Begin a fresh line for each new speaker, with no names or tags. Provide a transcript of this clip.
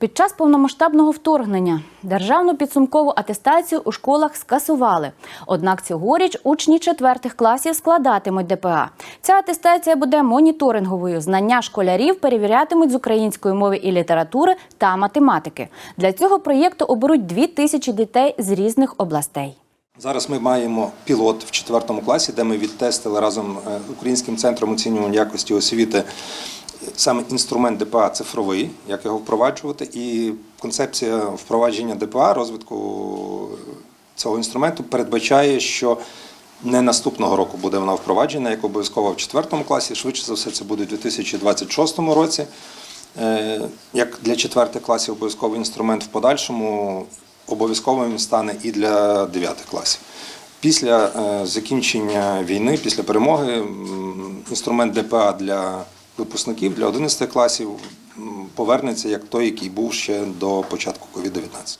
Під час повномасштабного вторгнення державну підсумкову атестацію у школах скасували. Однак цьогоріч учні четвертих класів складатимуть ДПА. Ця атестація буде моніторинговою. Знання школярів перевірятимуть з української мови і літератури та математики. Для цього проєкту оберуть дві тисячі дітей з різних областей.
Зараз ми маємо пілот в четвертому класі, де ми відтестили разом з Українським центром оцінювання якості освіти саме інструмент ДПА цифровий, як його впроваджувати, і концепція впровадження ДПА, розвитку цього інструменту передбачає, що не наступного року буде вона впроваджена, як обов'язково в четвертому класі. Швидше за все, це буде у 2026 році. Е, Як для четвертих класів обов'язковий інструмент в подальшому обов'язковим стане і для дев'ятих класів. Після е, закінчення війни, після перемоги, інструмент ДПА для випускників для 11 класів повернеться як той, який був ще до початку COVID-19.